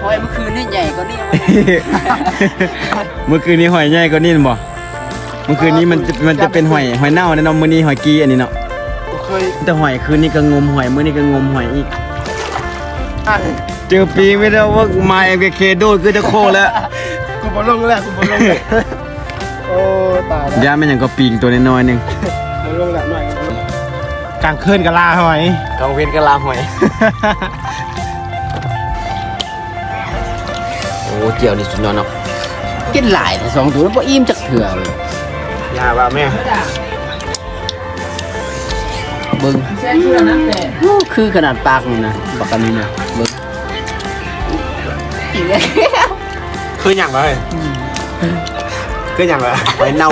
เพราะไอ้เมื่อคืนนี่ใหญ่กว่านี่วันเมื่อคืนนี้หอยใหญ่กว่านี่บ่เมื่อคืนนี้มันจะมันจะเป็นหอยหอยเน่าแน่นอนมื้อนี้หอยกีอันนี้เนาะกูเคยแต่หอยคืนนี้ก็งมหอยมื้อนี้ก็งมหอยอีกอะเจอปีไม่ได้ว่ามาเอ็มเคโดดคือจะโคแล้วกูบอลลงแล้วกูบอลลงแล้วโอ้ตายแล้วย่าไม่อย่างก็ปีงตัวน้อยๆหนึงบอลลงแล้วหน่อยกูบ่ลงกลางคืนกับลาหอยกองเวียนกะลาหอย เจียวนี่สุดยอดเนาะกินหลายแต่สองตัวแล้วพออิ่มจักเถื่อเลยยาว่าแม่เบิ้งคือขนาดปากมันนะบักกันนี้นะเบิ้งคืออย่างไรคืออย่างไรหอยเน่า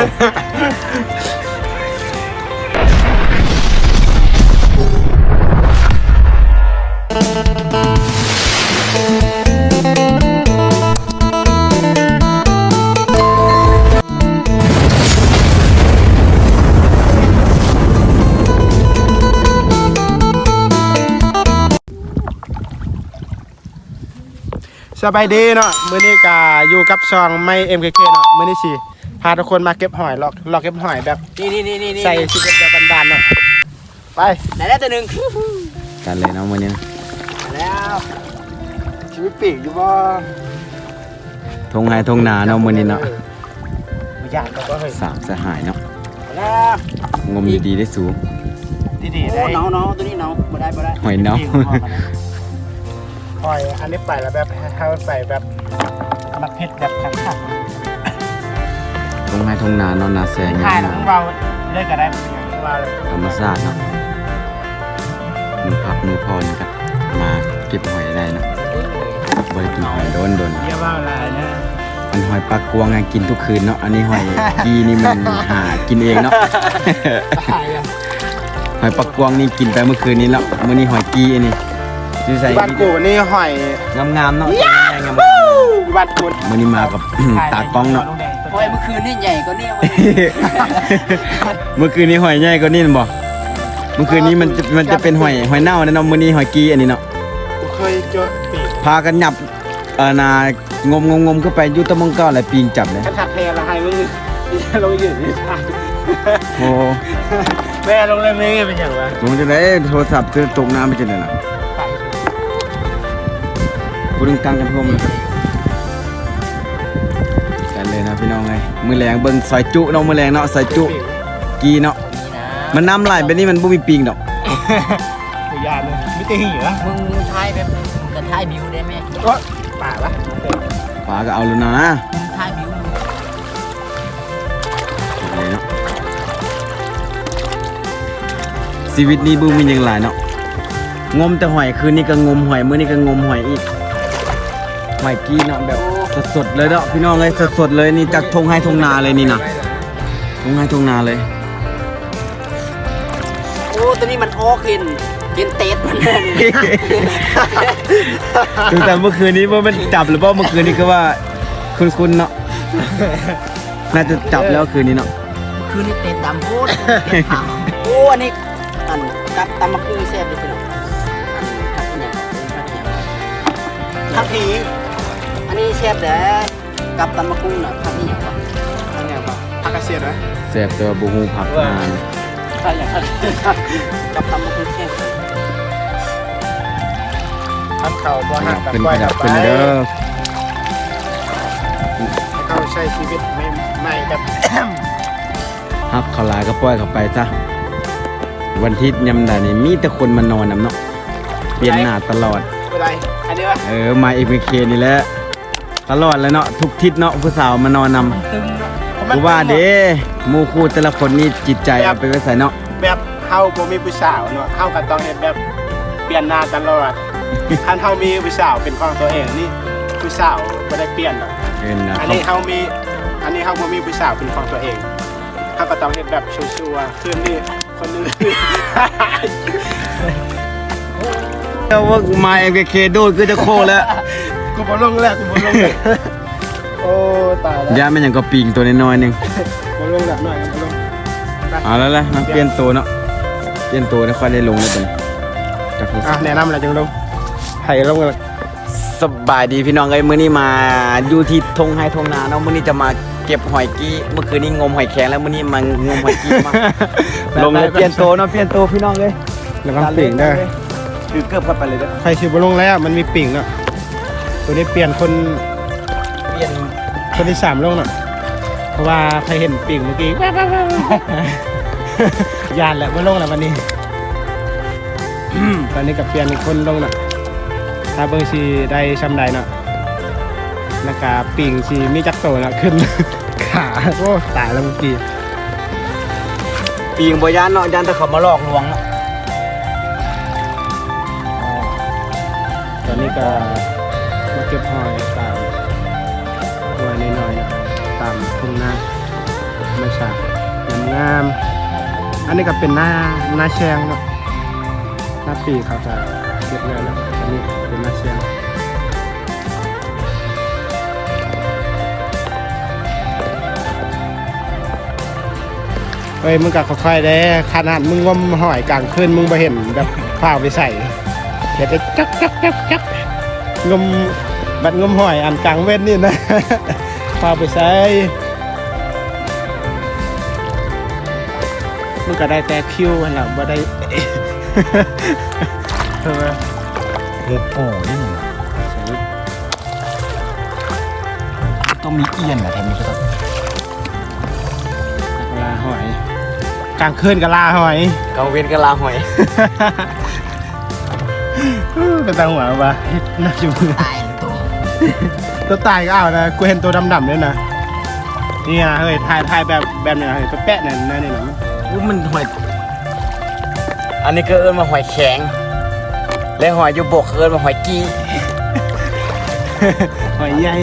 สบายดีเนาะมื้อนี้ก็อยู่กับซองไม่ MKK เนาะมื้อนี้สิพาทุกคนมาเก็บหอยลอกลอกเก็บหอยแบบ นี่นี่นี่นี่นี่ใส่ชีวิตแบบบานๆเนาะไปไหนได้ตัวหนึ่งกันเลยเนาะมื้อนี้นะมาแล้วชีวิตปีกอยู่บ่ทงไห้ทงนาเนาะมื้อนี้เนาะบ่ยากก็บ่เฮ้ยสามสหายเนาะมาแล้วงมดีๆได้สูงดีๆได้โอ้น้องน้องตัวนี้น้องมาได้มาได้หอยเน่าห อยอันนี้ไปแล้วแบบให้มันไปแบบมักเผ็ดแบบขัดทงไห้ทงนาเนาะนาแซงๆงาถ่ายมแล้วของเราเลิกก็ได้เป็นอย่างที่ว่าเลยธรรมชาติเนาะมือพักมือพรกันมาเก็บหอยได้เนาะบ่ได้กินหอยโดนโดนเรียกว่าอะไรนะอันหอยปลากวงไงกินทุกคืนเนาะ อันนี้หอยกีนี่มันหากินเองเนาะถ่ายอะหอยปลากวงนี่กินไปเมื่อคืนนี้แล้วมื้อนี้หอยกีอัน นี้ชื่อใส่บ้านกูวันนี้หอยงามๆเนาะงามบ้านกูๆมื้อนี้มากับ ตากล้องเนาะเพราะไอ้เมื่อคืนนี่ใหญ่กว่านี่วันเมื่อคืนนี้หอยใหญ่กว่านี่บ่เมื่อคืนนี้มันจะมันจะเป็นหอยหอยเน่าแน่นอนมื้อนี้หอยกีอันนี้เนาะกูเคยเจอปีกพากันหยับเอ่อนางมงมงมเข้าไปอยุตะมงเก้าอะไรปีงจับเลยฉันขัดแพรละให้มึงลงยืนนี่โอ้แม่ลงเลยมึงเป็นอย่างไรผมจะได้โทรศัพท์จะตกน้ำไปจังได๋ล่ะ กูดึงกังกันพรมเลยกันเลยนะพี่น้องเอ้ยมื้อแรงเบิ่งซอยจุเนาะมื้อแรงเนาะซอยจุกีเนาะนี่นะมันน้ำไหลไปนี่มันบ่มีปิงดอกพยานเลยไม่ตีหิวะมึงทายแบบกันทายบิวได้ไหมก็ป่าปะปลาก็เอาแล้วนะมึงทายบิวเลยเนาะชีวิตนี้บ่มีหยังหลายเนาะงมแต่หอยคืนนี้ก็งมหอยมื้อนี้ก็งมหอยอีก หอยกีเนาะแบบสดๆเลยเนาะพี่น้องเอ้ยสดๆเลยนี่จากทงไห้ทงนาเลยนี่นะทงไห้ทงนาเลย โอ้ตัวนี้มันโอ้กินกินเต็ดมันเลยถึงแต่เมื่อคืนนี้ว่ามันจับหรือเปล่าเมื่อคืนนี้ก็ว่าคุณๆเนาะน่าจะจับแล้วคืนนี้เนาะคือนี่เต็ดดำโคตรเต็ดขาวโอ้อันนี้อันกับตำมะคือแซ่บเลยพี่น้องอันกับเนี่ยผัก เนี่ยทักทีอันนี้แซ่บเด้อกับตำมะกุ้งน่ะผักนี่อย่างวะทักไงปะทักกระเซียนไหมแสบตัวบูฮูผักนานผักอย่างนั้นกับตำมะกุ้งแซ่บทำเข่าบ่ขหัยักบกับขึ้นก้อขยยับไปขึ้นเด้อให้เขาใช้ชีวิตไม่ไม่แบบฮักเขาลายก็ปล่อยเขาไปซะวันอาทิตย์ยำดานี่มีแต่คนมานอนนำเนาะเปลี่ยนหน้าตลอด เป็นไรอันนี้วะ เออมาเอ k เคนี่แหละ ตลอดเลยเนาะทุกทิศเนาะผู้สาวมานอนนำตึงเนาะกูว่าเด้หมู่คู่แต่ละคนนี่จิตใจเอาไปไว้ใส่เนาะแบบเฮาบ่มีผู้สาวเนาะเฮาก็ต้องเฮ็ดแบบเปลี่ยนหน้าตลอดคันเฮามีผู้สาวเป็นของตัวเองนี่ผู้สาวบ่ได้เปลี่ยนหรอกเอ็นนะอันเขานี้เฮามีอันนี้เฮาบ่มีผู้สาวเป็นของตัวเองเฮาก็ต้องเฮ็ดแบบชัวร์ๆคืนนี้คนนึงเจ้าว่ามาเอ k เคโดดคือจะโคแล้ว กูบ่ลงแล้วกูบ่ลงแล้วโอ้ตายแล้วย่าไม่อย่างก็ปิงตัวน้อยๆหนึงบ่ลงแล้วหน่อยบ่ลงเอาแล้วละมาเปลี่ยนตัวเนาะเปลี่ยนตัวแล้วค่อยได้ลงแล้วตัวนี้จับโทรศัอะพท์ แนะนำอะไรจังลงไผลงกันสสบายดีพี่น้องเอ้ยมื้อนี้มาอยู่ที่ทงไฮทงนาเนาะมื้อนี้จะมาเก็บหอยกี้เมื่อคืนนี้งมหอยแครงแล้วมื้อนี้มางมหอยกี้มา ลงเลยเปลี่ยนโตวเนาะเปลี่ยนโตวพี่น้องเอ้ยแล้วก็ปิ่งเด้อคือเกือบเข้าไปเลยเด้อใครชิบลงแล้วมันมีปิ่งเนาะ ตัวนี้เปลี่ยนคนเปลี่ยนคนที่สามลงเนาะเพราะว่าใครเห็นปิ่งเมื่อกี้แว๊บแว๊บแว๊บยานแหละไม่ลงแล้ววันนี้ ตอนนี้กับเปลี่ยนคนลงเนาะถ้าเบิ่งสีได้ช้ำใดเนาะแล้วก็ปิ่งสีมีจักโตเนาะขึ้น ขาโอ้ตายแล้วเมื่อกี้ปีงบ่ยานเนาะยานแต่เขามาหลอกลวงเนาะตอนนี้ก็มา เก็บหอยตามหอยน้อยๆนะตามทุ่งนาไม่ใช่งามๆอันนี้ก็เป็นหน้าหน้าแชงเนาะหน้าปีเขาจะเก็บเลยแล้วอันนี้เป็นหน้าแชงเฮ้ยมึงกับค่อยๆได้ขนาดมึงว่าหอยกลางคืนมึงไปเห็นแบบข้าวไปใส่เดี๋ยวจะจับจับจับจับงม บัดงมหอยอันกลางเว้นนี่นะพาไปใส่มันก็ได้แต่คิวหั่นแหละบ่ได้เออเฮ็ดโอ้นี่มึงต้องมีเอียนอะแทนนี้ครับลาหอยกลางคืนก็ลาหอยกางเว้นก็ลาหอยเป็นตาหัววะน่าจะมือ ตัวตายก็เอานะกูเห็นตัวดำๆด้วยนะเนี่ยเฮ้ยถ่ายถ่ายแบบแบบเนี้ยเฮ้ยแปะเนี่ยนะนี่นะอู้มันหอย อันนี้ก็เอิ้นมาหอยแข็ง และหอยอยู่บกเอิ้นมาหอยกี้ หอยใหญ่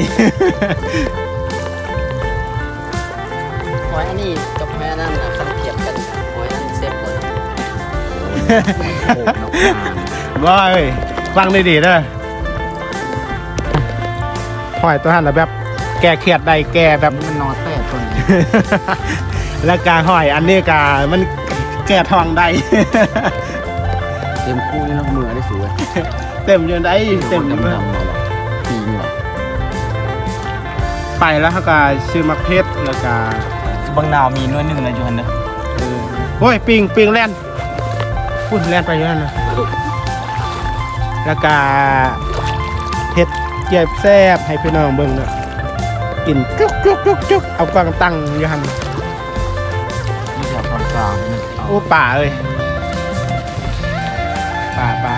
หอยอันนี้กับหอยอันนั้นนะคันเทียบกันหอยอันเซฟกว่าว่าเอ้ยฟังด้ดีเด้อ หอยตัวหันแล้วแบบแก่เครียดได้แก่แบบมันนอนแต่ตัวนี้ และกาหอยอันนี้กามันแก่ทองได้ เต็มคู่นี่เนาะมือได้สวยเต็มอยู่ได้เต็มอยู่ดำๆเนาะปีนเนาะไปแล้วเขาก็ซื้อมักเพชรแล้วก็บางนาวมีหน้อยหนึงนะอยู่หั่นเด้อเออโอ้ยปิงปิงแล่นพูดแล่นไปอยู่นั่นนะแล้วก็เฮ็ด เจ็บแซ่บให้พี่น้องเบิ่งเนาะกินจุกจุกจุกจุกเอากวางตั้งอยู่หันนี่จะตอนกลางนี่เอาโอ้ป่าเอ้ยป่าป่า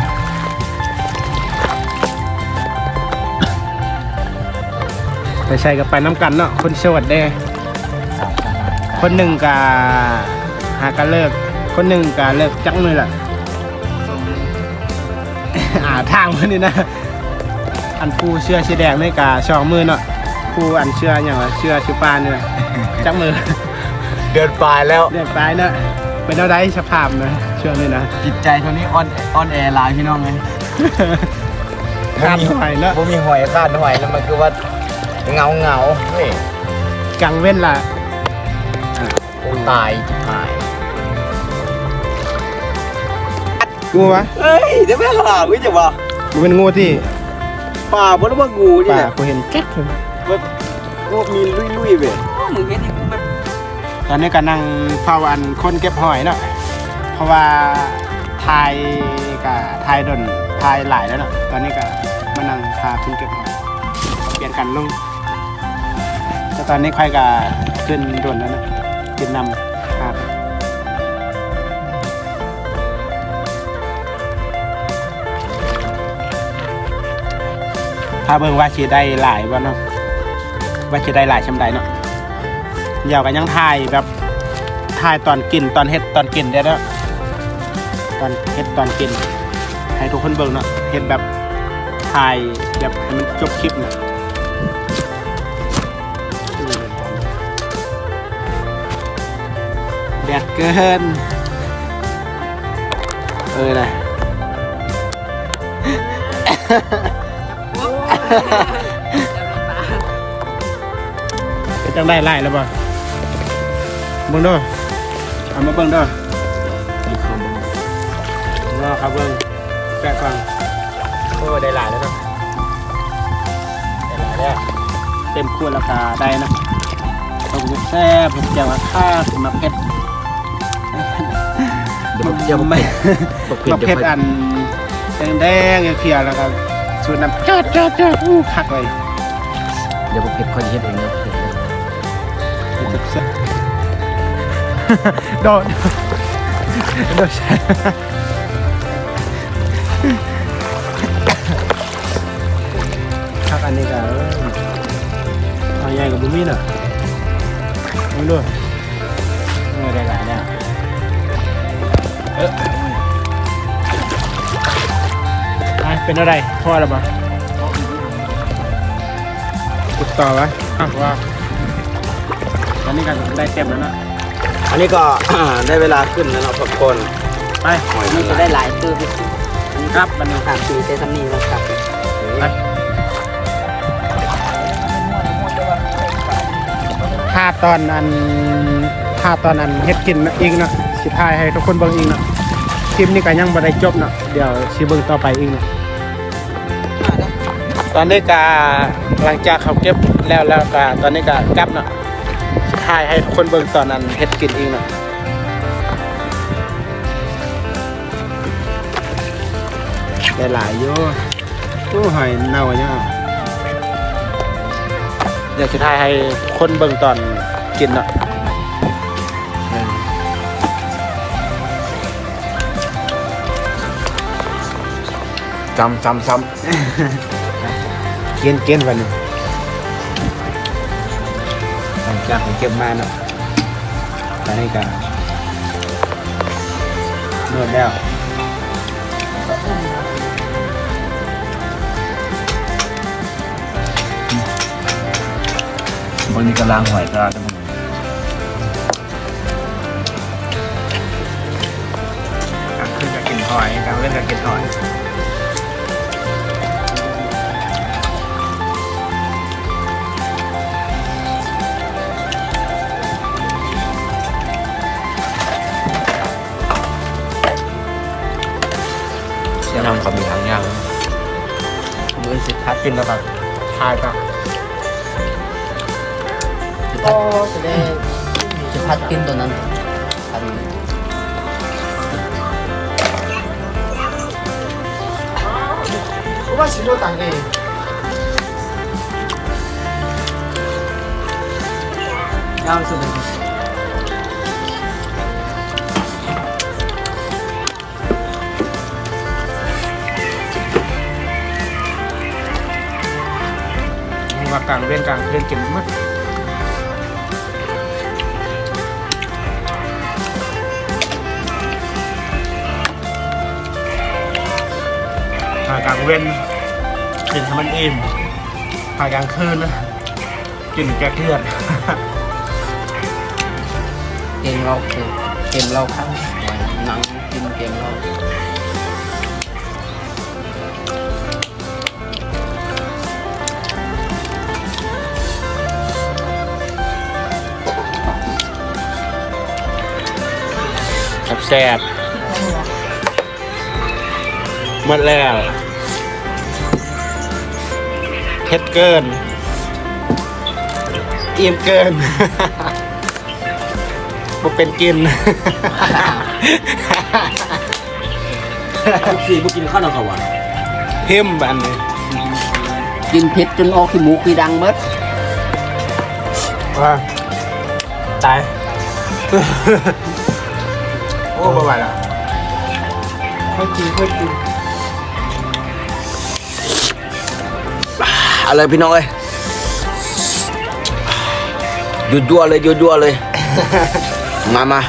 ไปใช้กับไปน้ำกันเนาะคนสวัสดีสามสามคนหนึ่งกาหากันเลิก คนหนึ่งกาเลิกจังเลยล่ะอ่าทางมันนี่นะ อันผู้เชื่อชีแดงในกาสองมือเนาะผู้อันเชื่ออย่างว่าเชื่อชื่อปานนี่นะจังมือเดินปลายแล้วเรียบร้อยเนาะเป็นเอาได้สภาพนะช่วงนี้นะจิตใจเท่านี้ออนออนแอร์ไลน์พี่น้องเลยขาดหอยเนาะบ่มีหอยขาดหอยแล้วมันคือว่าเงาเงาๆเฮ้ยกังเว้นล่ะโอ้ตายจิบหายงูวะเฮ้ยเดี๋ยวแม่หลาวิจังวะมันเป็นงูที่ ป่าบ่ได้ว่างูนี่ป่าแหละกูเห็นแก๊กเลยงูมีลุยๆเว้ยมึงเห็นนี่แบบตอนนี้ก็นั่งเฝ้าอันคนเก็บหอยเนาะเพราะว่าทายกับทายดนทายหลายแล้วเนาะตอนนี้ก็มานั่งพาคนเก็บหอยเปลี่ยนกันลงแต่ตอนนี้ใครก็ขึ้นด่วนแล้วนะขึ้นนำครับ ถ้าเบิ่งว่าชีได้หลายบ่เนาะว่าชีได้หลายชำใดเนาะเดี๋ยวกันยังถ่ายแบบถ่ายตอนกินตอนเฮ็ดตอนกินได้แล้วตอนเฮ็ดตอนกิน ให้ทุกคนเบิ่งเนาะเฮ็ดแบบถ่ายแบบให้มันจบคลิปเนาะแดดเกิน เออนะ เป็นจังได้ไล่แล้วบ่เบิ่งเด้อเอามาเบิ่งเด้อรอครับเบิ่งแปะฟังโอ้ได้หลายแล้วเนาะเต็มขวดราคาได้นะต้องแซ่บผมจะว่าค่าสมาเพชรเดี๋ยวเดี๋ยวไม่บ่เผ็ดมาเดี๋เพยวชรอยอันแดงๆเขียวแล้วก็ สูตรน้ำจอดจอดจอดอู้คักเลยเดี๋ยวบ่เผ็ดค่อยสิเฮ็ดเองเนาะเผ็ดเลยโดดโดดคักอันนี้ก็เออเอาใหญ่กับบุ้มี่น่ะมึงดูเออได้หลายเนี่ยเออ เป็นอะไรพ่อแล้วปะติดต่อไว้อ้าวว่าตอนนี้ก็ได้เต็มแล้วเนอะอันนี้ก็ ได้เวลาขึ้นแล้วเนาะพักผ่อนไปหอยนี่ละจะลาได้ยหลายตื้อไปครับมันนี้สามปีเซซัมนี่แล้วครับไปถ้าตอนอันถ้าตอนอันเฮ็ดกินอีกเนาะสิทายให้ทุกคนเบิ่งอีกเนาะคลิปนี้ก็ยังบ่ได้จบเนาะเดี๋ยวสิเบิ่งต่อไปอีกเนาะ ตอนนี้ก็หลังจากเขาเก็บแล้วแล้วก็ตอนนี้ก็กลับเนาะสิทายให้คนเบิ่งตอนนั้นเฮ็ดกินเอีกเนาะได้หลายอยู่โอ้หอยเน่าเนี่ยเดี๋ยวสิทายให้คนเบิ่งตอนกินเนาะจำจำซ้เกณฑ์เกณฑ์วันนี้ำหลังจากผมเก็บมาเนาะตอนนี้ก็นวดแล้วบางทีก็ล้างหอยก็ได้กลางคืนก็กินหอยกลางเล่นก็กินหอย กินแล้วแบบทายกับก็จะได้จะพัดกินตัวนั้นพัดว่าสิโนตังเองยาวสุดเลย ว่ากลางเล่นกลางคืนกินมั้ยหากลางเว้นกินให้มันอิ่มหากลางคืนนะกินแกเทือนเกมเราคือเกมเราข้างหนังกินเกมเรา แซ่บหมดแล้วเผ็ดเกินอิ่มเกินบ่เป็นกินสี่บุกินข้าวหนังขวานพิมพ์บันนี้กินเผ็ดจนออกขี้หมูขี้ดังเบิดว่าตาย โอ้บ่ไหวละค่อยกินค่อยกินอะไรพี่น้องเอ้ยยั่วๆเลยยั่วๆเลย มามา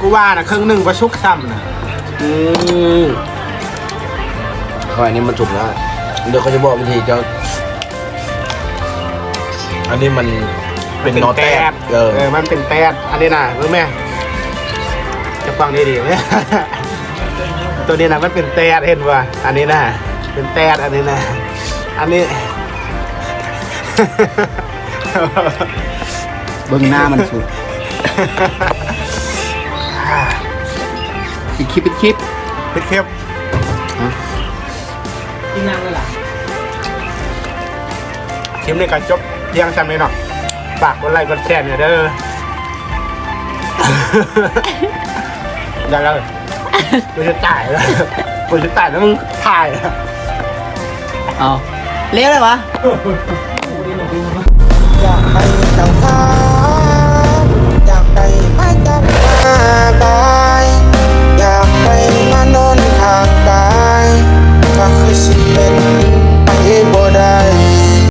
กูว่านะครึ่งหนึ่งประชุกซ้ำนะอืมข้าวอันนี้มันสุกแล้วเดี๋ยวเขาจะบอกวิธีจะอันนี้มันเป็นนอแต้มเออเออมันเป็นแตดอันนี้นะรู้ไหม จะฟังดีๆไหมตัวนี้นะมันเป็นแตดเห็นป่ะอันนี้นะเป็นแตดอันนี้นะ อันนี้เบิ่งหน้ามันสุดเป็นคลิปเป็นคลิปเป็นเค็บกินยังเลยล่ะคลิปนี้ก็จบเพียงซ้ำนี้เนาะฝากกดไลค์กดแชร์หน่อยเด้อ ได้แล้วกูจะตายแล้วกูจะตายแล้องถ่ายแล้วเอาเลี้ยเลยวะอยากไปเจ้าฟ้อยากไปพระจันมาบายอยากไปมานอนทางกายก็คือสิเป็น